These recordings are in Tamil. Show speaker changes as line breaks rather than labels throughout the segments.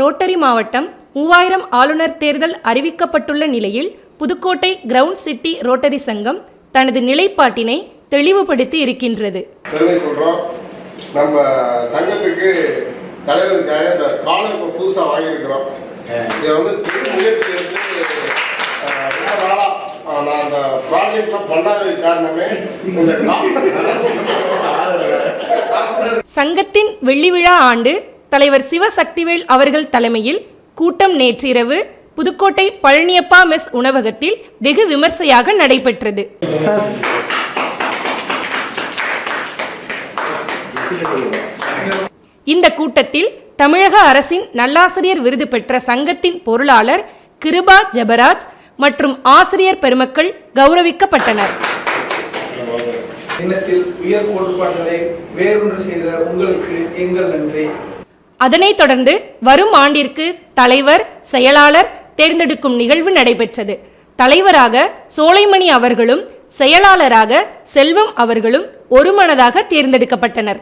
ரோட்டரி மாவட்டம் மூவாயிரம் ஆளுநர் தேர்தல் அறிவிக்கப்பட்டுள்ள நிலையில் புதுக்கோட்டை கிரவுண்ட் சிட்டி ரோட்டரி சங்கம் தனது நிலைப்பாட்டினை தெளிவுபடுத்தி இருக்கின்றது.
நம்ம சங்கத்துக்கு தலைவருக்காக இந்த காலர் இப்போ புதுசாக வாங்கியிருக்கிறோம். இதை வந்து பெரும் முயற்சி எடுத்து ரொம்ப நாளாக நான் அந்த ப்ராஜெக்ட்லாம் பண்ணாததுக்கு காரணமே இந்த
சங்கத்தின் வெள்ளி விழா ஆண்டு தலைவர் சிவசக்திவேல் அவர்கள் தலைமையில் கூட்டம் நேற்றிரவு புதுக்கோட்டை பழனியப்பா மெஸ் உணவகத்தில் வெகு விமர்சையாக நடைபெற்றது. இந்த கூட்டத்தில் தமிழக அரசின் நல்லாசிரியர் விருது பெற்ற சங்கத்தின் பொருளாளர் கிருபா ஜெபராஜ் மற்றும் ஆசிரியர் பெருமக்கள் கௌரவிக்கப்பட்டனர்.
உயர் கோட்பாடுகளை வேறொன்று செய்த உங்களுக்கு எங்கள் நன்றி.
அதனைத் தொடர்ந்து வரும் ஆண்டிற்கு தலைவர் செயலாளர் தேர்ந்தெடுக்கும் நிகழ்வு நடைபெற்றது. தலைவராக சோலைமணி அவர்களும் செயலாளராக செல்வம் அவர்களும் ஒருமனதாக தேர்ந்தெடுக்கப்பட்டனர்.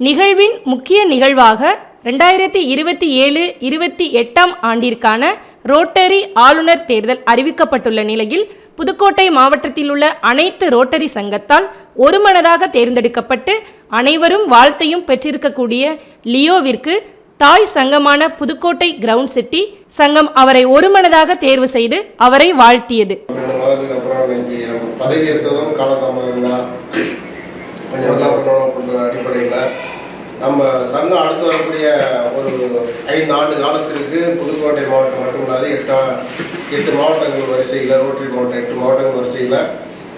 நிகழ்வின் முக்கிய நிகழ்வாக ரெண்டாயிரத்தி இருபத்தி ஏழு இருபத்தி எட்டாம் ஆண்டிற்கான ரோட்டரி ஆளுநர் தேர்தல் அறிவிக்கப்பட்டுள்ள நிலையில் புதுக்கோட்டை மாவட்டத்தில் உள்ள அனைத்து ரோட்டரி சங்கத்தால் ஒருமனதாக தேர்ந்தெடுக்கப்பட்டு அனைவரும் வாழ்த்தையும் பெற்றிருக்கக்கூடிய லியோவிற்கு தாய் சங்கமான புதுக்கோட்டை கிரவுண்ட் சிட்டி சங்கம் அவரை ஒருமனதாக தேர்வு செய்து அவரை வாழ்த்தியது.
நம்ம நம்ம சங்கம் அடுத்து வரக்கூடிய ஒரு ஐந்து ஆண்டு காலத்திற்கு புதுக்கோட்டை மாவட்டம் மட்டுமில்லாது எட்டு எட்டு மாவட்டங்கள் வரிசையில் ரோட்டரி மாவட்டம் எட்டு மாவட்டங்கள் வரிசையில்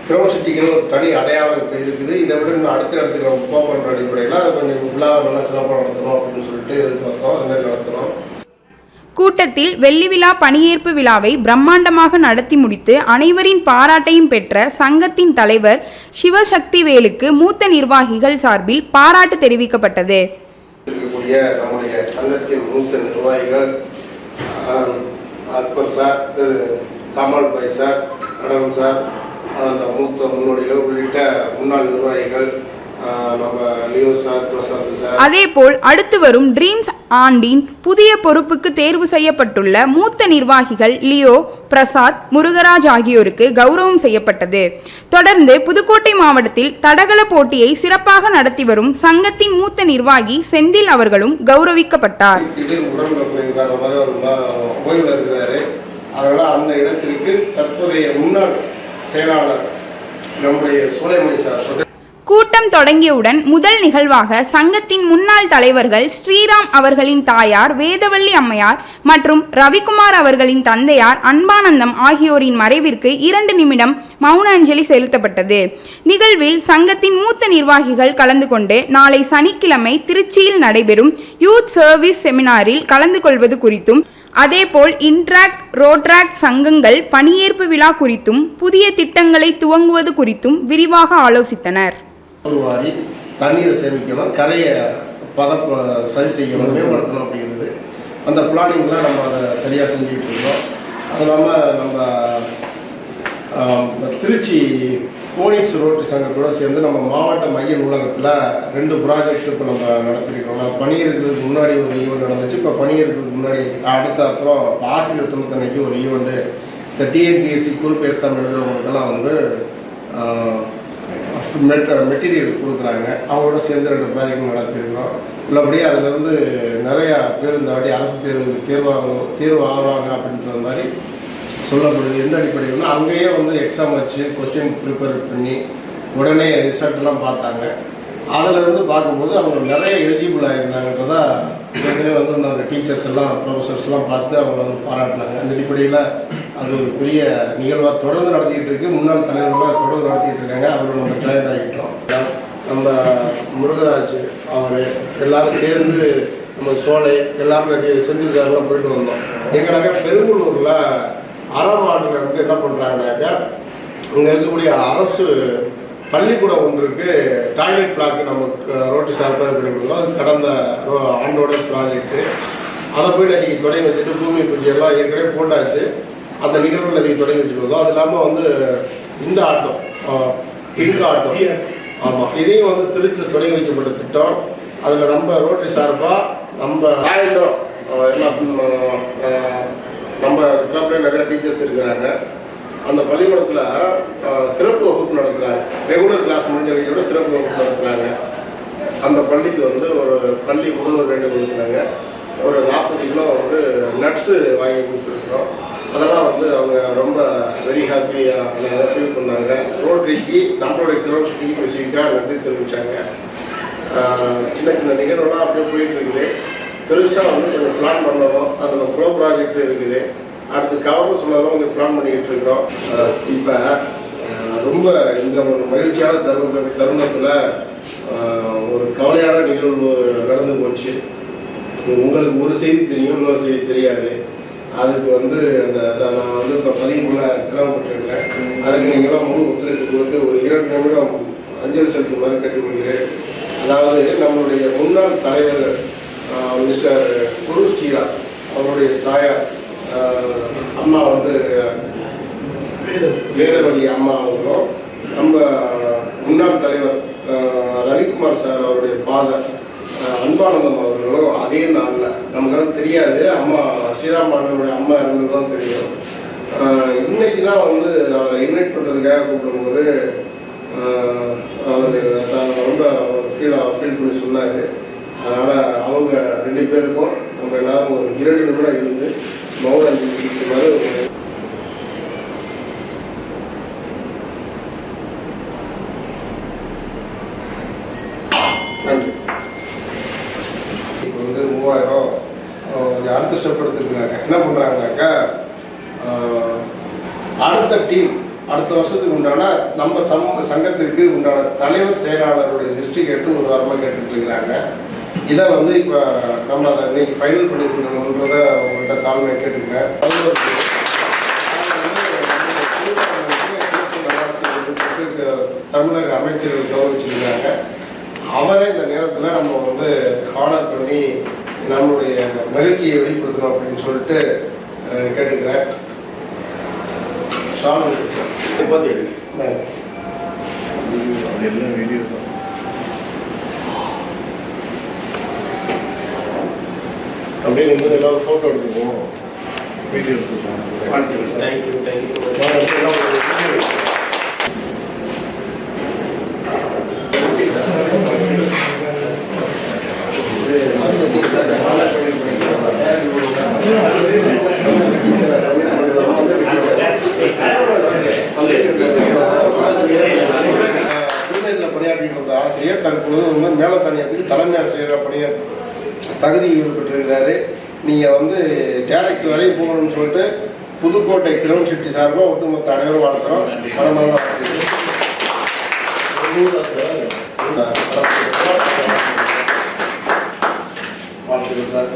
கிரௌண்ட் சிட்டிக்குன்னு ஒரு தனி அடையாளம் இப்போ இருக்குது. இதை விட இன்னும் அடுத்த இடத்துக்கு நம்ம போகணுன்ற அடிப்படையில் அதை கொஞ்சம் விழாவை நல்லா சிறப்பாக நடத்தணும் அப்படின்னு சொல்லிட்டு எதிர்பார்த்தோம். அது மாதிரி நடத்தணும்.
கூட்டத்தில் வெள்ளி விழா பணியேற்பு விழாவை பிரம்மாண்டமாக நடத்தி முடித்து அனைவரின் பாராட்டையும் பெற்ற சங்கத்தின் தலைவர் சிவசக்திவேலுக்கு மூத்த நிர்வாகிகள் சார்பில் பாராட்டு தெரிவிக்கப்பட்டது.
நம்முடைய சங்கத்தின் மூத்த நிர்வாகிகள் அக்பர் சார் திரு கமல் பாய் சார் நடனம் சார் அந்த மூத்த முன்னோடிகள் உள்ளிட்ட முன்னாள் நிர்வாகிகள்
அதேபோல் அடுத்து வரும் ட்ரீம்ஸ் ஆண்டின் புதிய பொறுப்புக்கு தேர்வு செய்யப்பட்டுள்ள மூத்த நிர்வாகிகள் லியோ பிரசாத் முருகராஜ் ஆகியோருக்கு கௌரவம் செய்யப்பட்டது. தொடர்ந்து புதுக்கோட்டை மாவட்டத்தில் தடகள போட்டியை சிறப்பாக நடத்தி வரும் சங்கத்தின் மூத்த நிர்வாகி செந்தில் அவர்களும் கௌரவிக்கப்பட்டார்.
அந்த இடத்திற்கு தற்போதைய முன்னாள் செயலாளர் நம்முடைய சோலைமணி சார்
கூட்டம் தொடங்கியவுடன் முதல் நிகழ்வாக சங்கத்தின் முன்னாள் தலைவர்கள் ஸ்ரீராம் அவர்களின் தாயார் வேதவள்ளி அம்மையார் மற்றும் ரவிக்குமார் அவர்களின் தந்தையார் அன்பானந்தம் ஆகியோரின் மறைவிற்கு இரண்டு நிமிடம் மௌன அஞ்சலி செலுத்தப்பட்டது. நிகழ்வில் சங்கத்தின் மூத்த நிர்வாகிகள் கலந்து கொண்டு நாளை சனிக்கிழமை திருச்சியில் நடைபெறும் யூத் சர்வீஸ் செமினாரில் கலந்து கொள்வது குறித்தும் அதேபோல் இன்ட்ராக்ட் ரோட்ராக்ட் சங்கங்கள் பணியேற்பு விழா குறித்தும் புதிய திட்டங்களை துவங்குவது குறித்தும் விரிவாக ஆலோசித்தனர்.
உருவாகி தண்ணீரை சேமிக்கணும் கரையை பதம் சரி செய்யணும் மேம்படுத்தணும் அப்படிங்கிறது. அந்த பிளானிங்லாம் நம்ம அதை சரியாக செஞ்சுக்கிட்டு இருக்கோம். அது இல்லாமல் நம்ம திருச்சி போனிக்ஸ் ரோட்டரி சங்கத்தோட சேர்ந்து நம்ம மாவட்ட மைய நூலகத்தில் ரெண்டு ப்ராஜெக்ட் இப்போ நம்ம நடத்திருக்கிறோம் நான் பணி இருக்கிறதுக்கு முன்னாடி ஒரு ஈவெண்ட் நடந்துச்சு. இப்போ பணி இருக்கிறதுக்கு முன்னாடி அடுத்த அப்புறம் ஆசிரியர் தினத்தன்னைக்கு ஒரு ஈவெண்ட்டு இந்த டிஎன்பிஎஸ்சி குரூப் எக்ஸாம் எழுதுறவங்களுக்கெல்லாம் வந்து ஆஹ், மெட்டீரியல் கொடுக்குறாங்க. அவங்களோட சேர்ந்து ரெண்டு ப்ராஜெக்ட் நடத்திருக்கிறோம். உள்ளபடி அதிலிருந்து நிறையா பேர் இந்த வாட்டி அரசு தேர்வு தேர்வாகும் தேர்வு ஆவாங்க அப்படின்ற மாதிரி சொல்லப்படுது. எந்த அடிப்படையில்னா அங்கேயே வந்து எக்ஸாம் வச்சு கொஸ்டின் ப்ரிப்பேர் பண்ணி உடனே ரிசல்ட்லாம் பார்த்தாங்க. அதில் இருந்து பார்க்கும்போது அவங்க நிறைய எலிஜிபிள் ஆகியிருந்தாங்கன்றதா ஏற்கனவே வந்து அந்த டீச்சர்ஸ் எல்லாம் ப்ரொஃபஸர்ஸ்லாம் பார்த்து அவங்க வந்து பாராட்டினாங்க. அந்த அடிப்படையில் அது ஒரு பெரிய நிகழ்வாக தொடர்ந்து நடத்திக்கிட்டு இருக்கு. முன்னாள் தலைவர்களாக தொடர்ந்து நடத்திக்கிட்டு இருக்காங்க. அதில் நம்ம ஜாயின் ஆகிட்டோம் நம்ம முருகராஜ் அவர் எல்லாரும் சேர்ந்து நம்ம சோலை எல்லாருமே நேற்று போயிட்டு வந்தோம். எங்களாக பெருங்குளூரில் அறமாடுல வந்து என்ன பண்ணுறாங்கனாக்கா இங்கே இருக்கக்கூடிய அரசு பள்ளிக்கூடம் ஒன்று இருக்குது டாய்லெட் பிளாக் நமக்கு ரோட்டு சார்பாக பண்ணி கொடுக்குறோம் அது கடந்த ரோ- ஆண்டோட ப்ராஜெக்ட்டு அதை போய் அன்றைக்கி தொடங்கி வச்சுட்டு பூமி பூஜை எல்லாம் ஏற்கனவே போட்டாச்சு. அந்த நிகழ்வுகள் அன்றைக்கி தொடங்கி வச்சுட்டு அது இல்லாமல் வந்து இந்த ஆட்டம் பிங்க் ஆட்டம். ஆமாம் இதையும் வந்து திருச்சி தொடங்கி வைக்கப்பட்ட திட்டம் அதில் நம்ம ரோட்டரி சார்பாக நம்ம சாயந்தரம் எல்லாம் நம்ம கிளப்ல நிறைய டீச்சர்ஸ் இருக்கிறாங்க. அந்த பள்ளிக்கூடத்தில் சிறப்பு வகுப்பு நடத்துகிறாங்க ரெகுலர் கிளாஸ் முடிஞ்ச சிறப்பு வகுப்பு நடத்துகிறாங்க அந்த பள்ளிக்கு வந்து ஒரு பள்ளி முதல்வர் வேண்டுகோள் கொடுக்குறாங்க ஒரு நாற்பது கிலோ வந்து நட்ஸு வாங்கி கொடுத்துருக்குறோம். அதெல்லாம் வந்து அவங்க ரொம்ப வெரி ஹாப்பியாக ஃபீல் பண்ணாங்க. ரோட்டரிக்கு நம்மளுடைய கிலோசிட்டிக்கு ஸ்பெசிஃபிக்காக நன்றி தெரிவித்தாங்க சின்ன சின்ன நிகழ்வுலாம் அப்படியே போயிட்டு இருக்குது பெருசாக வந்து கொஞ்சம் பிளான் பண்ணணும். அதில் ப்ரோ ப்ராஜெக்ட் இருக்குது. அடுத்து கவர்னு சொன்னதும் கொஞ்சம் பிளான் பண்ணிக்கிட்டு இருக்கிறோம் இப்போ ரொம்ப இந்த ஒரு மகிழ்ச்சியான தருண தருணத்தில் ஒரு கவலையான நிகழ்வு நடந்து போச்சு. உங்களுக்கு ஒரு செய்தி தெரியும் இன்னொரு செய்தி தெரியாது. அதுக்கு வந்து அந்த நான் வந்து இப்போ பதிவு பண்ண கிளம்பப்பட்டிருக்கேன் அதுக்கு நீங்களாம் முழு ஒத்துழைப்பு கொடுத்து ஒரு இரண்டு நிமிடம் அஞ்சல் செலுத்துமாறு கேட்டுக்கொள்கிறேன். அதாவது நம்மளுடைய முன்னாள் தலைவர் மிஸ்டர் குரு ஸ்ரீராம் அவருடைய தாயார் அம்மா வந்து வேதவழி அம்மா அவர்களும் நம்ம முன்னாள் தலைவர் ரவிக்குமார் சார் அவருடைய ஃபாதர் அன்பானந்தம் அவர்களும் அதே நாளில் நமக்கு தெரியாது. அம்மா ஸ்ரீராம் அண்ணனுடைய அம்மா இருந்தது தான் தெரியும். இன்னைக்கு தான் வந்து அவரை இன்வைட் பண்ணுறதுக்காக கூப்பிடும்போது அவர் தான் ரொம்ப ஃபீல் ஃபீல் பண்ணி சொன்னார். அதனால் அவங்க ரெண்டு பேருக்கும் நம்ம எல்லாரும் ஒரு இரண்டு நிமிடம் இருந்து மௌன மாதிரி ஒரு நன்றி இப்போ வந்து மூவாயிரம் அஹ் கொஞ்சம் அடுத்த ஸ்டெப் எடுத்துருக்காங்க என்ன பண்ணுறாங்கனாக்கா அடுத்த வருஷத்துக்கு உண்டான நம்ம சமூக சங்கத்திற்கு உண்டான தலைவர் செயலாளருடைய லிஸ்ட்டு கேட்டு ஒரு வாரமாக கேட்டுட்டு இருக்கிறாங்க இதை வந்து இப்போ நம்ம அதை இன்னைக்கு ஃபைனல் பண்ணிருக்கணுன்றத உங்கள்கிட்ட தாழ்மையை கேட்டுக்கிறேன். தமிழக அமைச்சர்கள் கௌரவிச்சிருக்காங்க. அவரை இந்த நேரத்தில் நம்ம வந்து ஆனர் பண்ணி நம்மளுடைய மகிழ்ச்சியை வெளிப்படுத்தணும் அப்படின்னு சொல்லிட்டு அஹ், கேட்டுக்கிறேன் ஷால் அப்படியே நீங்கள் எல்லாரும் ஃபோட்டோ எடுத்துக்குவோம் வீடியோ எடுத்துக்குவோம் thank you thank you Pudukkottai ground city சார்பாக ஒட்டுமொத்த அனைவரும் வாழ்த்துறோம். மனமான வாழ்த்துக்கள். சார்.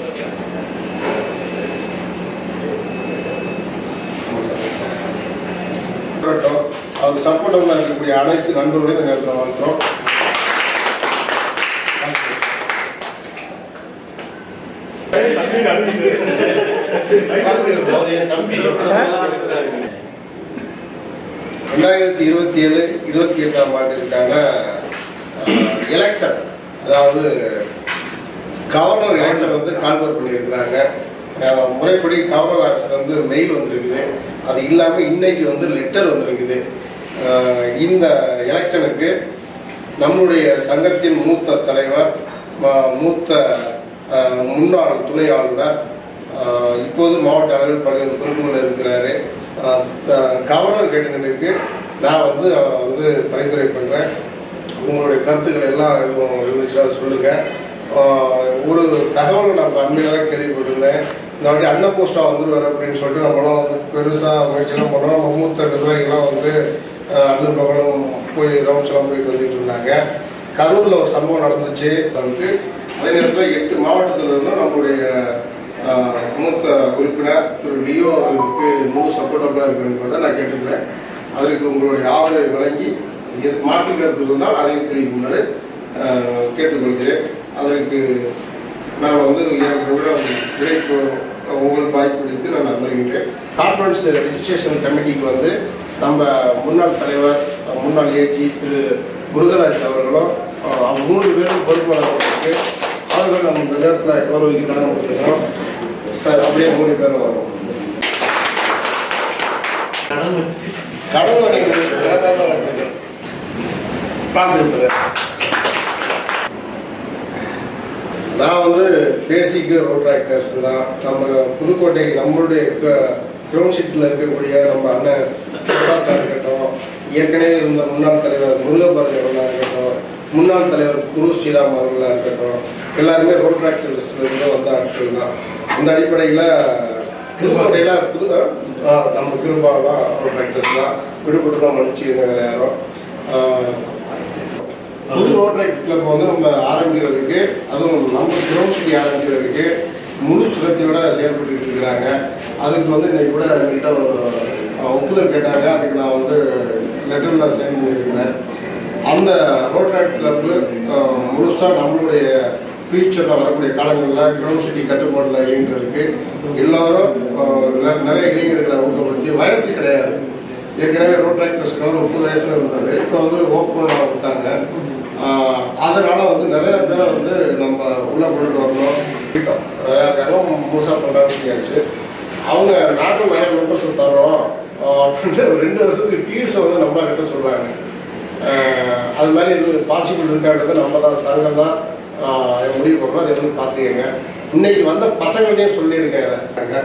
அவர் சப்போர்ட்டபுளாக இருக்கக்கூடிய அனைத்து நண்பர்களையும் நேரத்தில் வாழ்த்துறோம். ரெண்டாயிரத்தி இருபத்தி ஏழு இருபத்தி எட்டாம் ஆண்டிற்கான எலெக்ஷன் அதாவது கவர்னர் எலெக்ஷன் வந்து கால்பர் பண்ணியிருக்கிறாங்க. முறைப்படி கவர்னர் ஆஃபீஸர் வந்து மெயில் வந்திருக்குது. அது இல்லாமல் இன்னைக்கு வந்து லெட்டர் வந்திருக்குது. இந்த எலெக்ஷனுக்கு நம்முடைய சங்கத்தின் மூத்த தலைவர் மூத்த முன்னாள் துணை ஆளுநர் இப்போது மாவட்ட அளவில் பல்வேறு பொறுப்புகளில் இருக்கிறாரு. த- கவர்னர் கேட்டனுக்கு நான் வந்து அவரை வந்து பரிந்துரை பண்ணுறேன் உங்களுடைய கருத்துக்கள் எல்லாம் எதுவும் இருந்துச்சுன்னா சொல்லுங்கள் ஒரு தகவல் நான் அண்மையில் தான் கேள்விப்பட்டிருந்தேன். இந்த வாட்டி அன்ன போஸ்டாக வந்துருவார் அப்படின்னு சொல்லிட்டு நம்மளும் வந்து பெருசாக முயற்சியெல்லாம் பண்ணோம். நம்ம மூத்த நிர்வாகிகள்லாம் வந்து அண்ணன் பகலும் போய் ரவுண்ட்ஸ்லாம் போயிட்டு வந்துட்டு இருந்தாங்க. கரூரில் ஒரு சம்பவம் நடந்துச்சு. வந்து அதே நேரத்தில் எட்டு மாவட்டத்தில் இருந்தும் நம்மளுடைய மூத்த உறுப்பினர் திரு லியோ அவர்களுக்கு முழு சப்போர்ட்டபுளாக இருக்கு என்பதை நான் கேட்டுக்கிறேன் அதற்கு உங்களுடைய ஆதரவை வழங்கி மாற்று கருத்து இருந்தால் அதையும் தெரிவிக்குமாறு கேட்டுக்கொள்கிறேன். அதற்கு நான் வந்து இரண்டு உங்களுக்கு வாய்ப்பு நான் வருகின்றேன் கான்ஃபரன்ஸ் ரெஜிஸ்ட்ரேஷன் கமிட்டிக்கு வந்து நம்ம முன்னாள் தலைவர் முன்னாள் ஏஜி திரு முருகராஜ் அவர்களும் அவங்க மூணு பேரும் பொறுப்பாளர் அவர்கள் நம்ம இந்த நேரத்தில் கௌரவிக்க கடமை கொடுத்துருக்கோம் சார் அப்படியே மூணு பேரும் வரும் கடன் பார்த்துருக்குறேன் நான் வந்து பேசிக் ரோட் ஆக்டர்ஸ் தான் நம்ம புதுக்கோட்டை நம்மளுடைய ஃபிலிம் இருக்கக்கூடிய நம்ம அண்ணன் இருக்கட்டும் ஏற்கனவே இருந்த முன்னாள் தலைவர் முருகபாரதி அவர்களாக இருக்கட்டும் முன்னாள் தலைவர் குரு ஸ்ரீராம் அவர்களாக இருக்கட்டும் எல்லாருமே ரோட் ஆக்டிவிஸ்ட்லேருந்து வந்த ஆட்கள் தான். அந்த அடிப்படையில் புதுக்கோட்டையில் புது நம்ம கிருபாலாம் ரோட் ஆக்டர்ஸ் தான் விடுபட்டு தான் மன்னிச்சுக்கோங்க வேறு யாரும் புது ரோட் ரோட்டரி கிளப் வந்து நம்ம ஆரம்பிக்கிறதுக்கு அதுவும் நம்ம கிரௌண்ட் ஆரம்பிக்கிறதுக்கு முழு சுரத்தியோட செயல்பட்டு இருக்கிறாங்க. அதுக்கு வந்து இன்னைக்கு கூட என்கிட்ட ஒரு ஒப்புதல் கேட்டாங்க. அதுக்கு நான் வந்து லெட்டரில் சைன் பண்ணியிருக்கிறேன். அந்த ரோட்ராக்ட் கிளப்பு முழுசாக நம்மளுடைய ஃபியூச்சரில் வரக்கூடிய காலங்களில் கிரவுண்ட் சிட்டி கட்டுப்பாட்டில் இயங்குறதுக்கு எல்லோரும் நிறைய இளைஞர்களை ஊக்கப்படுத்தி வயசு கிடையாது. ஏற்கனவே ரோட் ஆக்டர்ஸ்க்கெல்லாம் முப்பது வயசில் இருந்தது இப்போ வந்து ஓப்பன் விட்டாங்க. அதனால் வந்து நிறைய பேரை வந்து நம்ம உள்ளே கொண்டு வரணும் கிட்டோம். நிறையா இருக்காங்க முழுசாக கொண்டாடியாச்சு அவங்க நாட்டு நிறைய மெம்பர்ஸ் தரோம் அப்படின்னு ரெண்டு வருஷத்துக்கு கீழ்ஸ் வந்து நம்ம கிட்ட சொல்கிறாங்க அது மாதிரி இது பாசிபிள் இருக்கான்றது நம்ம தான் சங்கம் தான் முடிவு பண்ணோம் அதை வந்து பார்த்துக்கங்க. இன்னைக்கு வந்த பசங்களையும் சொல்லியிருக்காங்க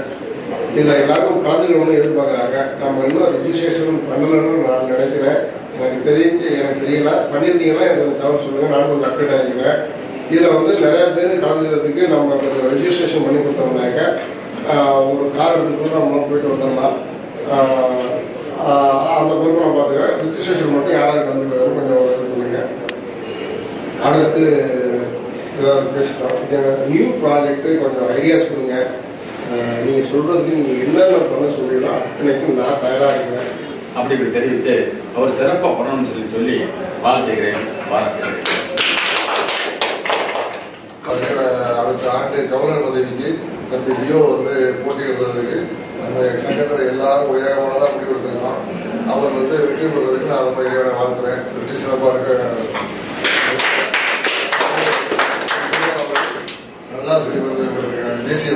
இதில் எல்லாரும் கலந்துக்கணும்னு எதிர்பார்க்குறாங்க. நம்ம இன்னும் ரிஜிஸ்ட்ரேஷன் பண்ணலன்னு நான் நினைக்கிறேன். எனக்கு தெரிஞ்சு எனக்கு தெரியல. பண்ணியிருந்தீங்கன்னா எனக்கு தவறு சொல்லுங்கள் நானும் கொஞ்சம் அப்டேட் ஆகிக்கிறேன் இதில் வந்து நிறைய பேர் கலந்துக்கிறதுக்கு நம்ம கொஞ்சம் ரெஜிஸ்ட்ரேஷன் பண்ணி கொடுத்தோம்னாக்க ஒரு கார் எடுத்துட்டு நம்ம போயிட்டு வந்துடலாம். அந்த பொறுப்பு நான் பார்த்துக்கிறேன். ரிஜிஸ்ட்ரேஷன் மட்டும் யாராவது கலந்துக்கிறது கொஞ்சம் அடுத்து நியூ ப்ராஜெக்ட்டு கொஞ்சம் ஐடியாஸ் கொடுங்க. ஆஹ், நீங்க சொல்றதுக்கு நீங்க என்னென்ன பண்ண சொல்றீங்களோ அத்தனைக்கும் நான் தயாராக இருக்கிறேன்
அப்படி இப்படி தெரிவித்து அவர் சிறப்பாக பண்ணணும்னு சொல்லி சொல்லி வாழ்த்துகிறேன் வாழ்த்துகிறேன்.
அடுத்த ஆண்டு கவர்னர் பதவிக்கு தம்பி லியோ வந்து போட்டியிடுறதுக்கு நம்ம சங்கத்தில் எல்லாரும் உயரமானதாக முடிவெடுத்திருக்கோம். அவர் வந்து வெற்றி பெறுறதுக்கு நான் ரொம்ப இறைவனை வாழ்த்துறேன். வெற்றி சிறப்பாக இருக்க தேசிய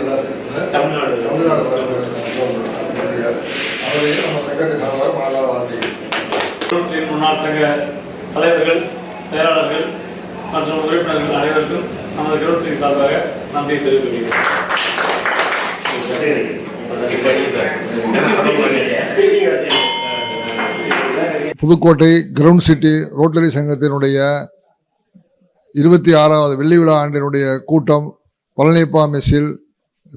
தமிழ்நாடு.
தமிழ்நாடு. அவரையும் நம்ம சார்பாக
ஸ்ரீ முன்னாள் சங்க தலைவர்கள் செயலாளர்கள் மற்றும் உறுப்பினர்கள் அனைவருக்கும் நமது கிரௌண்ட் சார்பாக நன்றி தெரிவித்துக் கொள்கிறேன்.
புதுக்கோட்டை கிரவுண்ட் சிட்டி ரோட்டரி சங்கத்தினுடைய இருபத்தி ஆறாவது வெள்ளி விழா ஆண்டினுடைய கூட்டம் பழனிப்பா மெஸ்ஸில்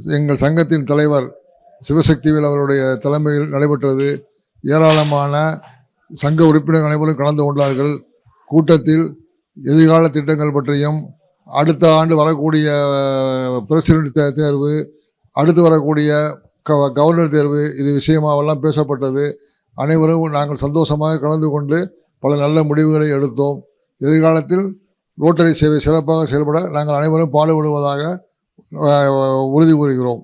எங்கள் சங்கத்தின் தலைவர் சிவசக்திவேல் அவருடைய தலைமையில் நடைபெற்றது. ஏராளமான சங்க உறுப்பினர்கள் அனைவரும் கலந்து கொண்டார்கள். கூட்டத்தில் எதிர்கால திட்டங்கள் பற்றியும் அடுத்த ஆண்டு வரக்கூடிய பிரசிடென்ட் தே- தேர்வு அடுத்து வரக்கூடிய கவர்னர் தேர்வு இது விஷயமாவெல்லாம் பேசப்பட்டது. அனைவரும் நாங்கள் சந்தோஷமாக கலந்து கொண்டு பல நல்ல முடிவுகளை எடுத்தோம். எதிர்காலத்தில் ரோட்டரி சேவை சிறப்பாக செயல்பட நாங்கள் அனைவரும் பாடுபடுவதாக உறுதி கூறுகிறோம்.